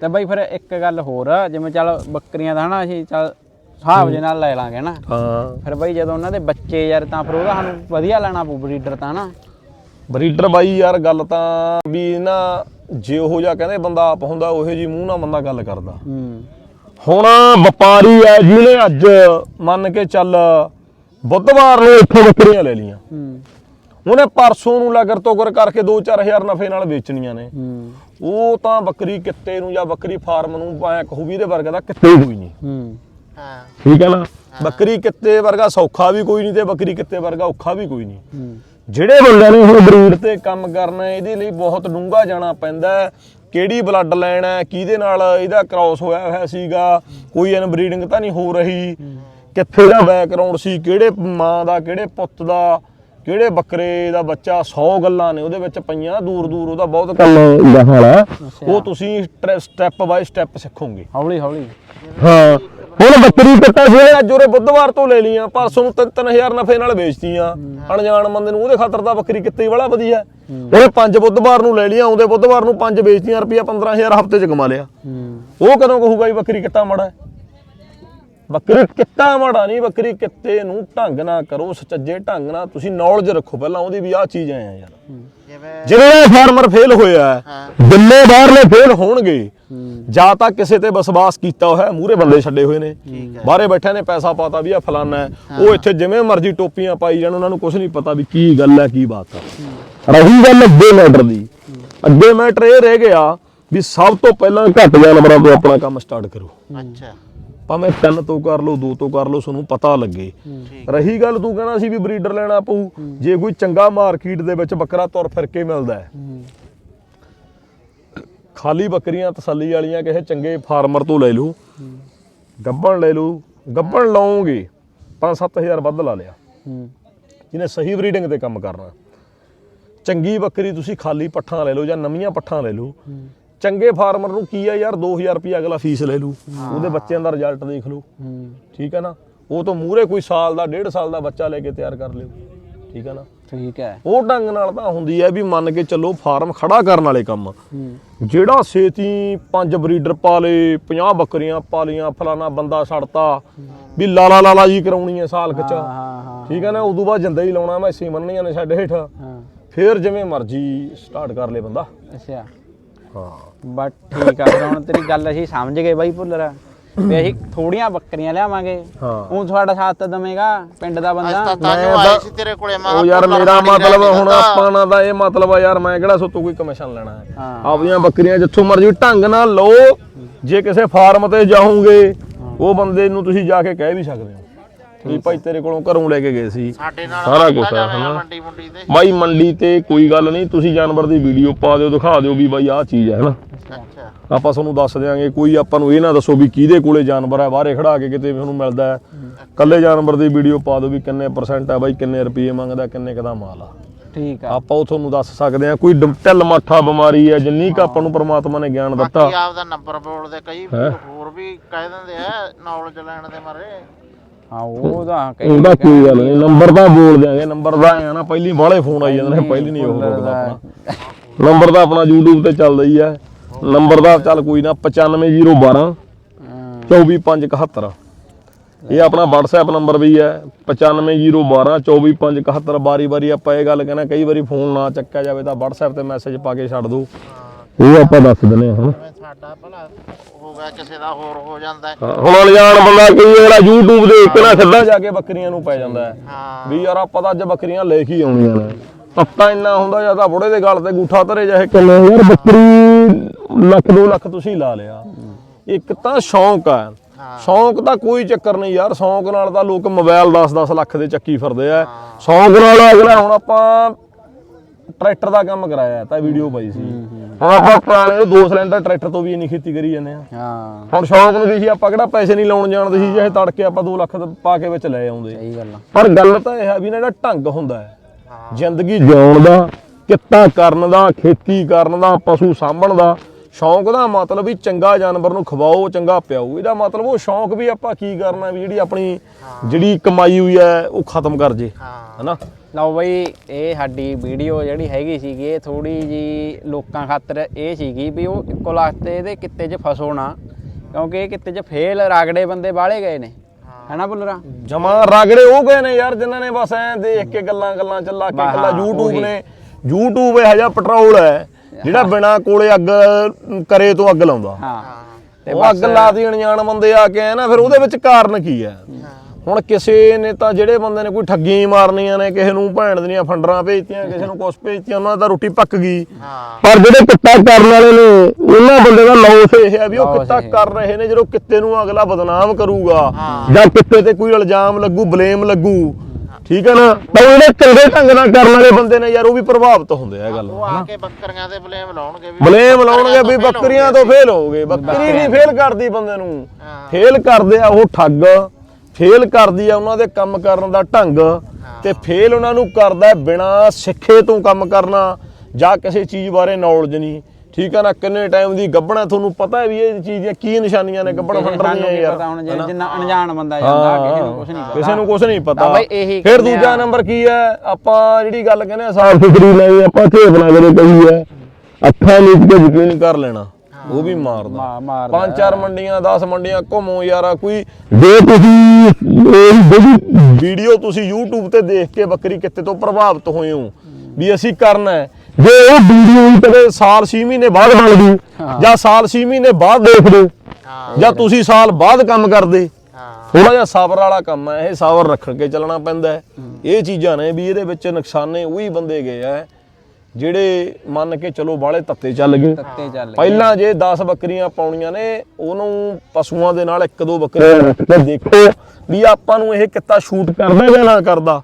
ਤੇ ਬਾਈ ਫਿਰ ਇੱਕ ਗੱਲ ਹੋਰ ਆ, ਜਿਵੇਂ ਚੱਲ ਬੱਕਰੀਆਂ ਦਾ ਹਨਾ ਅਸੀਂ ਚੱਲ ਹਿਸਾਬ ਜੇ ਨਾਲ ਲੈ ਲਾਂਗੇ ਨਾ। ਹਾਂ। ਫਿਰ ਬਾਈ ਜਦੋਂ ਉਹਨਾਂ ਦੇ ਬੱਚੇ ਯਾਰ ਤਾਂ ਫਿਰ ਉਹਦਾ ਸਾਨੂੰ ਵਧੀਆ ਲੈਣਾ ਪਊ ਬਰੀਡਰ ਤਾਂ ਨਾ। ਬਰੀਡਰ ਬਾਈ ਯਾਰ ਗੱਲ ਤਾਂ ਵੀ ਨਾ ਜੇ ਉਹ ਜਿਹਾ ਕਹਿੰਦੇ ਬੰਦਾ ਆਪ ਹੁੰਦਾ ਉਹੋ ਜੀ ਮੂੰਹ ਨਾਲ ਬੰਦਾ ਗੱਲ ਕਰਦਾ। ਹੂੰ। ਹੁਣ ਵਪਾਰੀ ਹੈ ਜਿਹਨੇ ਅੱਜ ਮੰਨ ਕੇ ਚੱਲ ਬੁੱਧਵਾਰ ਨੂੰ ਇੱਥੋਂ ਬੱਕਰੀਆਂ ਲੈ ਲੀਆਂ ਹੂੰ। ਉਹਨੇ ਪਰਸੋਂ ਨੂੰ ਲਗਰ ਤੋਗਰ ਕਰਕੇ 2-4000 ਨਫੇ ਨਾਲ ਵੇਚਣੀਆਂ ਨੇ। ਹੂੰ। ਉਹ ਤਾਂ ਬੱਕਰੀ ਕਿੱਤੇ ਨੂੰ ਜਾਂ ਬੱਕਰੀ ਫਾਰਮ ਨੂੰ ਐ ਕਹੂ ਵੀ ਇਹਦੇ ਵਰਗਾ ਦਾ ਕਿੱਤੇ ਹੀ ਕੋਈ ਨਹੀਂ। ਹੂੰ। ਹਾਂ। ਠੀਕ ਹੈ ਨਾ? ਬੱਕਰੀ ਕਿੱਤੇ ਵਰਗਾ ਸੌਖਾ ਵੀ ਕੋਈ ਨਹੀਂ ਤੇ ਬੱਕਰੀ ਕਿੱਤੇ ਵਰਗਾ ਔਖਾ ਵੀ ਕੋਈ ਨਹੀਂ। ਜਿਹੜੇ ਬੰਦਿਆਂ ਨੇ ਹੁਣ ਬਰੀਡ ਤੇ ਕੰਮ ਕਰਨਾ ਇਹਦੇ ਲਈ ਬਹੁਤ ਡੂੰਘਾ ਜਾਣਾ ਪੈਂਦਾ ਹੈ। ਕਿਹੜੀ ਬਲੱਡ ਲਾਈਨ ਹੈ ਕਿਹਦੇ ਨਾਲ ਇਹਦਾ ਕ੍ਰਾਸ ਹੋਇਆ ਹੋਇਆ ਸੀਗਾ ਕੋਈ ਇਨਬਰੀਡਿੰਗ ਤਾਂ ਨਹੀਂ ਹੋ ਰਹੀ। ਕਿੱਥੇ ਦਾ ਬੈਕਗ੍ਰਾਉਂਡ ਸੀ ਕਿਹੜੇ ਮਾਂ ਦਾ ਕਿਹੜੇ ਪੁੱਤ ਦਾ ਕਿਹੜੇ ਬੱਕਰੇ ਦਾ ਬੱਚਾ 100 ਗੱਲਾਂ ਨੇ ਉਹਦੇ ਵਿੱਚ ਪਈਆਂ ਦੂਰ ਦੂਰ ਉਹਦਾ ਬਹੁਤ ਕੰਮ ਗਾਹਾਂ ਹੈ ਉਹ ਤੁਸੀਂ ਸਟੈਪ ਬਾਈ ਸਟੈਪ ਸਿੱਖੋਗੇ। ਹੌਲੀ ਹੌਲੀ। ਹਾਂ। ਹੁਣ ਬੱਕਰੀ ਕੱਟਾ ਜਿਹੜੇ ਅੱਜ ਉਰੇ ਬੁੱਧਵਾਰ ਤੋਂ ਲੈ ਲੀਆਂ ਪਰਸੋਂ ਨੂੰ 3-3000 ਨਫੇ ਨਾਲ ਵੇਚਤੀਆਂ। ਅਣਜਾਣ ਬੰਦੇ ਨੂੰ ਉਹਦੇ ਖਾਤਰ ਤਾਂ ਬੱਕਰੀ ਕਿੱਤੇ ਹੀ ਬੜਾ ਵਧੀਆ ਉਹਨੇ ਪੰਜ ਬੁੱਧਵਾਰ ਨੂੰ ਲੈ ਲੀਆਂ ਆਉਂਦੇ ਬੁੱਧਵਾਰ ਨੂੰ ਪੰਜ ਵੇਚਤੀਆਂ ਰੁਪਈਆ 15000 ਹਫ਼ਤੇ ਚ ਕਮਾ ਲਿਆ। ਉਹ ਕਦੋਂ ਕਹੂਗਾ ਵੀ ਬੱਕਰੀ ਕਿੱਤਾ ਮਾੜਾ ਬੱਕਰੀ ਕਿੱਤਾ ਮਾੜਾ ਨਹੀਂ ਬੱਕਰੀ ਕਿੱਤੇ ਨੂੰ ਢੰਗ ਨਾਲ ਕਰੋ ਸੁਚੱਜੇ ਢੰਗ ਨਾਲ ਤੁਸੀਂ ਨੌਲੇਜ ਰੱਖੋ ਪਹਿਲਾਂ ਉਹਦੀ ਵੀ ਆਹ ਚੀਜ਼ ਆਇਆ ਯਾਰ। ਜਿਵੇਂ ਜਿਹੜੇ ਫਾਰਮਰ ਫੇਲ ਹੋਇਆ ਹਾਂ। ਜਿੰਨੇ ਬਾਹਰਲੇ ਫੇਲ ਹੋਣਗੇ ਜਾਂ ਤਾਂ ਕਿਸੇ ਤੇ ਵਿਸ਼ਵਾਸ ਕੀਤਾ ਹੋਇਆ ਮੂਰੇ ਬੰਦੇ ਛੱਡੇ ਹੋਏ ਨੇ। ਬਾਹਰੇ ਬੈਠਿਆਂ ਨੇ ਪੈਸਾ ਪਾਤਾ ਵੀ ਆ ਫਲਾਨਾ ਉਹ ਇੱਥੇ ਜਿਵੇਂ ਮਰਜ਼ੀ ਟੋਪੀਆਂ ਪਾਈ ਜਾਣ ਉਹਨਾਂ ਨੂੰ ਕੁਝ ਨਹੀਂ ਪਤਾ ਵੀ ਕੀ ਗੱਲ ਹੈ ਕੀ ਬਾਤ ਹੈ। ਰਹੀ ਗੱਲ ਅੱਗੇ ਮੈਟਰ ਦੀ। ਅੱਗੇ ਮੈਟਰ ਇਹ ਰਹਿ ਗਿਆ ਵੀ ਸਭ ਤੋਂ ਪਹਿਲਾਂ ਘੱਟ ਜਾਨਵਰਾਂ ਤੋਂ ਆਪਣਾ ਕੰਮ ਸਟਾਰਟ ਕਰੋ। ਅੱਛਾ। ਭਾਵੇਂ ਤਿੰਨ ਤੋਂ ਕਰ ਲਓ ਦੋ ਤੋਂ ਕਰ ਲਓ ਤੁਹਾਨੂੰ ਪਤਾ ਲੱਗੇ। ਰਹੀ ਗੱਲ ਤੂੰ ਕਹਿਣਾ ਸੀ ਵੀ ਬਰੀਡਰ ਲੈਣਾ ਪਊ। ਜੇ ਕੋਈ ਚੰਗਾ ਮਾਰਕੀਟ ਦੇ ਵਿੱਚ ਬੱਕਰਾ ਤੁਰ ਫਿਰ ਕੇ ਮਿਲਦਾ ਹੈ। ਖਾਲੀ ਬੱਕਰੀਆਂ ਤਸੱਲੀ ਵਾਲੀਆਂ ਕਿਸੇ ਚੰਗੇ ਫਾਰਮਰ ਤੋਂ ਲੈ ਲਓ ਗੱਬਣ ਲੈ ਲਓ ਗੱਬਣ ਲਾਓਗੇ 5-7000 ਵੱਧ ਲਾ ਲਿਆ। ਜਿਹਨੇ ਸਹੀ ਬਰੀਡਿੰਗ ਤੇ ਕੰਮ ਕਰਨਾ। ਚੰਗੀ ਬੱਕਰੀ ਤੁਸੀਂ ਖਾਲੀ ਪੱਠਾਂ ਲੈ ਲਓ ਜਾਂ ਨਵੀਆਂ ਪੱਠਾਂ ਲੈ ਲਓ ਚੰਗੇ ਫਾਰਮਰ ਨੂੰ ਕੀ ਆ ਯਾਰ 2000 ਰੁਪਏ ਅਗਲਾ ਫੀਸ ਲੈ ਲੂ ਉਹਦੇ ਬੱਚਿਆਂ ਦਾ ਰਿਜ਼ਲਟ ਦੇਖ ਹੂੰ। ਠੀਕ ਹੈ ਨਾ? ਉਹ ਤੋਂ ਮੂਰੇ ਕੋਈ ਸਾਲ ਦਾ ਡੇਢ ਸਾਲ ਦਾ ਬੱਚਾ ਲੈ ਕੇ ਤਿਆਰ ਕਰ ਲਿਓ ਠੀਕ ਹੈ ਨਾ? ਠੀਕ ਹੈ ਉਹ ਢੰਗ ਨਾਲ ਤਾਂ ਹੁੰਦੀ ਹੈ ਵੀ ਮੰਨ ਕੇ ਚੱਲੋ ਫਾਰਮ ਖੜਾ ਕਰਨ ਵਾਲੇ ਕੰਮ। ਜਿਹੜਾ ਛੇਤੀ ਪੰਜ ਬਰੀਡਰ ਪਾ ਲੇ 50 ਬੱਕਰੀਆਂ ਪਾ ਲੀਆਂ ਫਲਾਣਾ ਬੰਦਾ ਛੜਤਾ ਵੀ ਲਾਲਾ ਲਾਲਾ ਜੀ ਕਰਾਉਣੀ ਹੈ ਸਾਲ ਹਾਂ ਚ। ਹਾਂ ਹਾਂ ਠੀਕ ਹੈ ਨਾ? ਉਦੋਂ ਬਾਅਦ ਜਿੰਦਾ ਹੀ ਲਾਉਣਾ ਮੈਂ ਮੰਨਣੀਆਂ ਨੇ ਛੱਡ ਹੇਠ। ਫੇਰ ਜਿਵੇਂ ਮਰਜ਼ੀ ਸਟਾਰਟ ਕਰ ਲੇ ਬੰਦਾ। ਅੱਛਾ। ਹਾਂ। ਬਟ ਠੀਕ ਆ ਫਿਰ ਹੁਣ ਤੇਰੀ ਗੱਲ ਅਸੀਂ ਸਮਝ ਗਏ ਬਾਈ ਭੁੱਲਰ। ਵੀ ਅਸੀਂ ਥੋੜੀਆਂ ਬੱਕਰੀਆਂ ਲਿਆਵਾਂਗੇ। ਹਾਂ। ਉਹ ਤੁਹਾਡਾ ਸਾਥ ਤਾਂ ਦਵੇਂਗਾ ਪਿੰਡ ਦਾ ਅੱਜ ਬੰਦਾ। ਤਾਂ ਤਾਂ ਮੈਂ ਆਏ ਤਾਂ- ਸੀ ਤੇਰੇ ਕੋਲੇ ਮੈਂ ਉਹ ਯਾਰ ਮੇਰਾ ਮਤਲਬ ਹੁਣ। ਆਪਾਂ ਨਾਲ ਦਾ ਇਹ ਮਤਲਬ ਆ ਯਾਰ ਮੈਂ ਕਿਹੜਾ ਸੋਤੋਂ ਕੋਈ ਕਮਿਸ਼ਨ ਲੈਣਾ ਹੈ। ਹਾਂ। ਆਪਦੀਆਂ ਬੱਕਰੀਆਂ ਜਿੱਥੋਂ ਮਰਜ਼ੀ ਢੰਗ ਨਾਲ ਲਓ ਜੇ ਕਿਸੇ ਫਾਰਮ ਤੇ ਜਾਓਗੇ ਉਹ ਬੰਦੇ ਨੂੰ ਤੁਸੀਂ ਜਾ ਕੇ ਕਹਿ ਵੀ ਸਕਦੇ ਹੋ। ਵੀ ਭਾਈ ਤੇਰੇ ਕੋਲੋਂ ਘਰੋਂ ਲੈ ਕੇ ਗਏ ਸੀ। ਸਾਡੇ ਨਾਲ ਸਾਰਾ ਕੁਛ ਹੈ, ਜਾਵੇਗਾ ਹਨਾ। ਮੰਡੀ ਮੁੰਡੀ ਤੇ। ਬਾਈ ਮੰਡੀ ਤੇ ਕੋਈ ਗੱਲ ਨਹੀਂ ਤੁਸੀਂ ਜਾਨਵਰ ਦੀ ਵੀਡੀਓ ਪਾ ਦਿਓ ਦਿਖਾ ਦਿਓ ਵੀ ਬਾਈ ਆਹ ਚੀਜ਼ ਹੈ ਹਨਾ? ਅੱਛਾ। ਆਪਾਂ ਤੁਹਾਨੂੰ ਦੱਸ ਦਿਆਂਗੇ ਕੋਈ ਆਪਾਂ ਨੂੰ ਇਹ ਨਾ ਦੱਸੋ ਵੀ ਕਿਹਦੇ ਕੋਲੇ ਜਾਨਵਰ ਹੈ ਬਾਹਰੇ ਖੜਾ ਕੇ ਕਿਤੇ ਤੁਹਾਨੂੰ ਮਿਲਦਾ ਹੈ। ਕੱਲੇ ਜਾਨਵਰ ਦੀ ਵੀਡੀਓ ਪਾ ਦਿਓ ਵੀ ਕਿੰਨੇ ਪਰਸੈਂਟ ਹੈ ਬਾਈ ਕਿੰਨੇ ਰੁਪਏ ਮੰਗਦਾ ਕਿੰਨੇ ਕੁ ਦਾ ਮਾਲ ਆ। ਠੀਕ ਆ। ਆਪਾਂ ਉਹ ਤੁਹਾਨੂੰ ਦੱਸ ਸਕਦੇ ਆ ਕੋਈ ਡ- ਢਿੱਲ ਮੱਠਾ ਬਿਮਾਰੀ ਹੈ ਜਿੰਨੀ ਕ ਆਪਾਂ ਨੂੰ ਪ੍ਰਮਾਤਮਾ ਨੇ ਗਿਆਨ ਦਿੱਤਾ। ਬਾਕੀ ਆਪਦਾ ਨੰਬਰ ਬੋਲਦੇ ਕਈ ਹੋਰ ਵੀ ਕਹਿ ਦਿੰਦੇ ਆ ਨੌਲੇਜ ਲੈਣ ਦੇ ਮਾਰੇ। ਹਾਂ ਕਈ ਉਹਦਾ ਕੋਈ ਗੱਲ ਨਹੀਂ ਨੰਬਰ ਤਾਂ ਬੋਲ ਦਿਆਂਗੇ ਨੰਬਰ ਦਾ ਆ ਨਾ ਪਹਿਲੀ ਬਾਹਲੇ ਫੋਨ ਆਈ ਜਾਂਦੇ ਨੇ ਪਹਿਲੀ ਨਹੀਂ ਉਹ ਭੁੱਲਰ ਰੁਕਦਾ ਦਾ। ਆਪਣਾ। ਨੰਬਰ ਤਾਂ ਆਪਣਾ YouTube ਤੇ ਚੱਲਦਾ ਹੀ ਹੈ ਨੰਬਰ ਦਾ ਚੱਲ ਕੋਈ ਨਾ 95012 ਹਾਂ, 24571 ਇਹ ਆਪਣਾ WhatsApp ਨੰਬਰ ਵੀ ਹੈ 95012 24571 ਬਾਰੀ ਬਾਰੀ ਆਪਾਂ ਇਹ ਗੱਲ ਕਹਿੰਦਾ ਕਈ ਵਾਰੀ ਫੋਨ ਨਾ ਚੱਕਿਆ ਜਾਵੇ ਤਾਂ WhatsApp ਤੇ ਮੈਸੇਜ ਪਾ ਕੇ ਛੱਡ ਦਿਓ। ਉਹ ਆਪਾਂ ਦੱਸ ਦਿੰਦੇ ਹਾਂ ਹੁਣ ਜਿਵੇਂ ਸਾਡਾ ਭਲਾ ਹੋ ਗਿਆ ਕਿਸੇ ਦਾ ਹੋਰ ਹੋ ਜਾਂਦਾ ਹੈ। ਹੁਣ ਅਣਜਾਣ ਬੰਦਾ ਕਈ ਵਾਰ YouTube ਦੇ ਇੱਕ ਨਾ ਸਿੱਧਾ ਜਾ ਕੇ ਬੱਕਰੀਆਂ ਨੂੰ ਪੈ ਜਾਂਦਾ ਹੈ। ਹਾਂ। ਵੀ ਯਾਰ ਆਪਾਂ ਤਾਂ ਅੱਜ ਬੱਕਰੀਆਂ ਲੈ ਕੇ ਹੀ ਆਉਣੀਆਂ ਨੇ। ਪੱਤਾ ਇੰਨਾ ਹੁੰਦਾ ਜਾਂ ਤਾਂ ਬੁੜੇ ਦੇ ਗਲ ਤੇ ਗੂਠਾ ਧਰੇ ਜਾਏ ਕਿੰਨੇ ਯਾਰ ਬੱਕਰੀ ਲੱਖ 2 ਲੱਖ ਤੁਸੀਂ ਲਾ ਲਿਆ। ਇੱਕ ਤਾਂ ਸ਼ੌਂਕ ਆ। ਸ਼ੌਂਕ ਦਾ ਕੋਈ ਚੱਕਰ ਨਹੀਂ ਯਾਰ। ਸ਼ੌਂਕ ਨਾਲ ਤਾਂ ਲੋਕ ਮੋਬਾਈਲ 10-10 ਲੱਖ ਦੇ ਚੱਕੀ ਫਿਰਦੇ ਆ। ਸ਼ੌਂਕ ਨਾਲ ਅਗਲਾ ਹੁਣ ਆਪਾਂ ਟਰੈਕਟਰ ਦਾ ਕੰਮ ਕਰਾਇਆ ਤਾਂ ਵੀਡੀਓ ਪਾਈ ਸੀ। ਹੁਣ ਆਪਾਂ ਪੁਰਾਣੇ ਦੋ ਸਿਲੰਡਰ ਟਰੈਕਟਰ ਤੋਂ ਵੀ ਇੰਨੀ ਖੇਤੀ ਕਰੀ ਜਾਂਦੇ ਆ। ਹਾਂ। ਹੁਣ ਸ਼ੌਂਕ ਨੂੰ ਸੀ ਆਪਾਂ ਕਿਹੜਾ ਪੈਸੇ ਨਹੀਂ ਲਾਉਣ ਜਾਣਦੇ ਸੀ ਜਿਹੇ ਤੜਕੇ ਆਪਾਂ 2 ਲੱਖ ਪਾ ਕੇ ਵਿੱਚ ਲੈ ਆਉਂਦੇ। ਸਹੀ ਗੱਲ ਆ। ਪਰ ਗੱਲ ਤਾਂ ਇਹ ਹੈ ਵੀ ਨਾ ਜਿਹੜਾ ਢੰਗ ਹੁੰਦਾ ਹੈ ਜ਼ਿੰਦਗੀ ਜਿਉਣ ਦਾ ਕਿੱਤਾ ਕਰਨ ਦਾ ਖੇਤੀ ਕਰਨ ਦਾ ਪਸ਼ੂ ਸਾਂਭਣ ਦਾ ਸ਼ੌਂਕ ਦਾ ਮਤਲਬ ਵੀ ਚੰਗਾ ਜਾਨਵਰ ਨੂੰ ਖਵਾਓ ਚੰਗਾ ਪਿਆਓ। ਇਹਦਾ ਮਤਲਬ ਉਹ ਸ਼ੌਂਕ ਵੀ ਆਪਾਂ ਕੀ ਕਰਨਾ ਵੀ ਜਿਹੜੀ ਆਪਣੀ ਜਿਹੜੀ ਕਮਾਈ ਹੋਈ ਹੈ ਉਹ ਖਤਮ ਕਰ ਜੇ ਹਾਂ। ਹਨਾ? ਲਓ ਬਈ ਇਹ ਸਾਡੀ ਵੀਡੀਓ ਜਿਹੜੀ ਹੈਗੀ ਸੀਗੀ ਇਹ ਥੋੜੀ ਜੀ ਲੋਕਾਂ ਖਾਤਰ ਇਹ ਸੀਗੀ ਵੀ ਉਹ ਇੱਕੋ ਲਾਸਤੇ ਇਹਦੇ ਕਿੱਤੇ 'ਚ ਫਸੋ ਨਾ ਕਿਉਂਕਿ ਇਹ ਕਿੱਤੇ 'ਚ ਫੇਲ ਰਾਗੜੇ ਬੰਦੇ ਬਾਲੇ ਗਏ ਨੇ। ਹੈਨਾ ਬੁੱਲਰਾ? ਜਮਾ ਰਗੜੇ ਉਹ ਗਏ ਨੇ ਯਾਰ ਜਿਨ੍ਹਾਂ ਨੇ ਬਸ ਐ ਦੇਖ ਕੇ ਗੱਲਾਂ ਗੱਲਾਂ ਚੱਲਾ ਕੇ ਹਾਂ, YouTube। ਨੇ। YouTube ਇਹ ਜਿਹਾ ਪੈਟਰੋਲ ਹੈ ਜਿਹੜਾ ਬਿਨਾ ਕੋਲੇ ਅੱਗ ਕਰੇ ਤੋਂ ਅੱਗ ਲਾਉਂਦਾ। ਹਾਂ। ਤੇ ਉਹ ਅੱਗ ਲਾਦੀ ਅਣਜਾਣ ਬੰਦੇ ਆ ਕੇ ਨਾ ਫਿਰ ਉਹਦੇ ਵਿੱਚ ਕਾਰਨ ਕੀ ਹੈ। ਹੁਣ ਕਿਸੇ ਨੇ ਤਾਂ ਜਿਹੜੇ ਬੰਦੇ ਨੇ ਕੋਈ ਠੱਗੀਆਂ ਹੀ ਮਾਰਨੀਆਂ ਨੇ ਕਿਸੇ ਨੂੰ ਭੈਣ ਦੀਆਂ ਫੰਡਰਾਂ ਭੇਜਤੀਆਂ ਕਿਸੇ ਨੂੰ ਕੁਛ ਭੇਜਤੀਆਂ ਉਹਨਾਂ ਦਾ ਰੋਟੀ ਪੱਕ ਗਈ। ਪਰ ਜਿਹੜੇ ਕਿੱਤਾ ਕਰਨ ਵਾਲੇ ਨੇ ਉਹਨਾਂ ਬੰਦੇ ਦਾ ਲੋਸ ਇਹ ਹੈ ਵੀ ਉਹ ਕਿੱਤਾ। ਕਰ ਰਹੇ ਨੇ ਜਦੋਂ ਕਿੱਤੇ ਨੂੰ ਅਗਲਾ ਬਦਨਾਮ ਕਰੂਗਾ ਜਾਂ ਕਿੱਤੇ ਤੇ ਕੋਈ ਇਲਜ਼ਾਮ ਲੱਗੂ ਬਲੇਮ ਲੱਗੂ ਠੀਕ ਹੈ ਨਾ? ਤਾਂ ਜਿਹੜੇ ਚੰਗੇ ਢੰਗ ਨਾਲ ਕਰਨ ਵਾਲੇ ਬੰਦੇ ਨੇ ਯਾਰ ਉਹ ਵੀ ਪ੍ਰਭਾਵਿਤ ਹੁੰਦੇ ਆ ਇਹ ਗੱਲ ਉਹ ਆ ਕੇ ਬੱਕਰੀਆਂ ਤੇ ਬਲੇਮ ਲਾਉਣਗੇ ਵੀ। ਬਲੇਮ ਲਾਉਣਗੇ ਵੀ ਬੱਕਰੀਆਂ ਤੋਂ ਫੇਲ ਹੋਗੇ ਬੱਕਰੀ ਨਹੀਂ ਫੇਲ ਕਰਦੀ ਬੰਦੇ ਨੂੰ। ਫੇਲ ਕਰਦੇ ਆ ਉਹ ਠੱਗ। ਫੇਲ ਕਰਦੀ ਆ ਉਹਨਾਂ ਦੇ ਕੰਮ ਕਰਨ ਦਾ ਢੰਗ ਤੇ ਫੇਲ ਉਹਨਾਂ ਨੂੰ ਕਰਦਾ ਬਿਨਾ ਸਿੱਖੇ ਤੋਂ ਕੰਮ ਕਰਨਾ ਜਾਂ ਕਿਸੇ ਚੀਜ਼ ਬਾਰੇ ਨੌਲੇਜ ਨਹੀਂ। ਠੀਕ ਆ ਨਾ ਕਿੰਨੇ ਟਾਈਮ ਦੀ ਗੱਭਣਾ ਤੁਹਾਨੂੰ ਪਤਾ ਵੀ ਇਹ ਚੀਜ਼ ਦੀਆਂ ਕੀ ਨਿਸ਼ਾਨੀਆਂ ਨੇ ਗੱਭਣ ਫੰਡਰ ਦੀਆਂ ਯਾਰ। ਜਿੰਨਾ ਅਣਜਾਣ ਬੰਦਾ ਜਾਂਦਾ ਕਿਸੇ ਨੂੰ ਕੁਝ ਨਹੀਂ ਪਤਾ। ਕਿਸੇ ਨੂੰ ਕੁਝ ਨਹੀਂ ਪਤਾ। ਫਿਰ ਦੂਜਾ ਨੰਬਰ ਕੀ ਹੈ? ਆਪਾਂ ਜਿਹੜੀ ਗੱਲ ਕਹਿੰਦੇ ਆ ਸਾਫ਼ ਸੁਥਰੀ ਲਈ ਆਪਾਂ ਝੇਪ ਨਾ ਕਰੇ ਕਹੀ ਹੈ। ਅੱਖਾਂ ਨੀਚ ਕੇ ਯਕੀਨ ਕਰ ਲੈਣਾ। ਉਹ ਵੀ ਮਾਰਦਾ। ਮਾ- ਮਾਰਦਾ। ਪੰਜ ਚਾਰ ਮੰਡੀਆਂ 10 ਮੰਡੀਆਂ ਘੁੰਮੋ ਯਾਰਾ ਕੋਈ ਜੇ ਤੁਸੀਂ ਇਹ ਜਿਹੜੀ ਵੀਡੀਓ ਤੁਸੀਂ YouTube ਤੇ ਦੇਖ ਕੇ ਬੱਕਰੀ ਕਿੱਤੇ ਤੋਂ ਪ੍ਰਭਾਵਿਤ ਹੋਏ ਹੋ ਵੀ ਅਸੀਂ ਕਰਨਾ ਹੈ। ਜੇ ਉਹ ਵੀਡੀਓ ਹੀ ਕਦੇ ਸਾਲ 6 ਮਹੀਨੇ ਬਾਅਦ ਬਣ ਗਈ ਜਾਂ ਸਾਲ 6 ਮਹੀਨੇ ਬਾਅਦ ਦੇਖਦੇ ਹਾਂ। ਜਾਂ ਤੁਸੀਂ ਸਾਲ ਬਾਅਦ ਕੰਮ ਕਰਦੇ ਹਾਂ। ਥੋੜਾ ਜਿਹਾ ਸਬਰ ਵਾਲਾ ਕੰਮ ਹੈ ਇਹ ਸਬਰ ਰੱਖ ਕੇ ਚੱਲਣਾ ਪੈਂਦਾ ਹੈ। ਇਹ ਚੀਜ਼ਾਂ ਨੇ ਵੀ ਇਹਦੇ ਵਿੱਚ ਨੁਕਸਾਨੇ ਉਹੀ ਬੰਦੇ ਗਏ ਆ ਜਿਹੜੇ ਮੰਨ ਕੇ ਚਲੋ ਬਾਹਲੇ ਤੱਤੇ ਚੱਲ ਗਏ। ਤੱਤੇ ਚੱਲ ਪਹਿਲਾਂ ਜੇ 10 ਬੱਕਰੀਆਂ ਪਾਉਣੀਆਂ ਨੇ ਉਹਨੂੰ ਪਸ਼ੂਆਂ ਦੇ ਨਾਲ ਇੱਕ ਦੋ ਬੱਕਰੀਆਂ ਦੇਖੋ ਵੀ ਆਪਾਂ ਨੂੰ ਇਹ ਕਿੱਤਾ ਸ਼ੂਟ ਕਰਦਾ ਜਾਂ ਨਾ ਕਰਦਾ।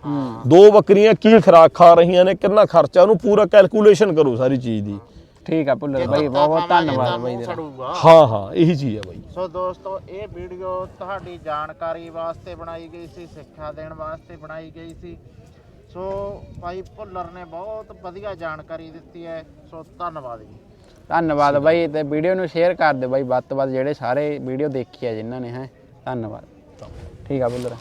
ਦੋ ਬੱਕਰੀਆਂ ਕੀ ਖਰਾਕ ਖਾ ਰਹੀਆਂ ਨੇ ਕਿੰਨਾ ਖਰਚਾ ਉਹਨੂੰ ਪੂਰਾ ਕੈਲਕੂਲੇਸ਼ਨ ਕਰੋ ਸਾਰੀ ਚੀਜ਼ ਦੀ। ਠੀਕ ਆ ਭੁੱਲਰ ਬਾਈ ਬਹੁਤ ਬਹੁਤ ਧੰਨਵਾਦ ਬਾਈ ਤੇਰਾ। ਹਾਂ ਹਾਂ ਇਹੀ ਚੀਜ਼ ਹੈ ਬਾਈ। ਸੋ ਦੋਸਤੋ ਇਹ ਵੀਡੀਓ ਤੁਹਾਡੀ ਜਾਣਕਾਰੀ ਵਾਸਤੇ ਬਣਾਈ ਗਈ ਸੀ ਸਿੱਖਿਆ ਦੇਣ ਵਾਸਤੇ ਬਣਾਈ ਗਈ ਸੀ। ਸੋ ਭਾਈ ਭੁੱਲਰ ਨੇ ਬਹੁਤ ਵਧੀਆ ਜਾਣਕਾਰੀ ਦਿੱਤੀ ਹੈ। ਸੋ ਧੰਨਵਾਦ ਜੀ। ਧੰਨਵਾਦ ਬਾਈ ਤੇ ਵੀਡੀਓ ਨੂੰ ਸ਼ੇਅਰ ਕਰ ਦਿਓ ਬਾਈ। ਵੱਧ ਤੋਂ ਵੱਧ ਜਿਹੜੇ ਸਾਰੇ ਵੀਡੀਓ ਦੇਖੀ ਆ ਜਿਨ੍ਹਾਂ ਨੇ ਹੈ। ਧੰਨਵਾਦ। ਠੀਕ ਆ ਭੁੱਲਰ।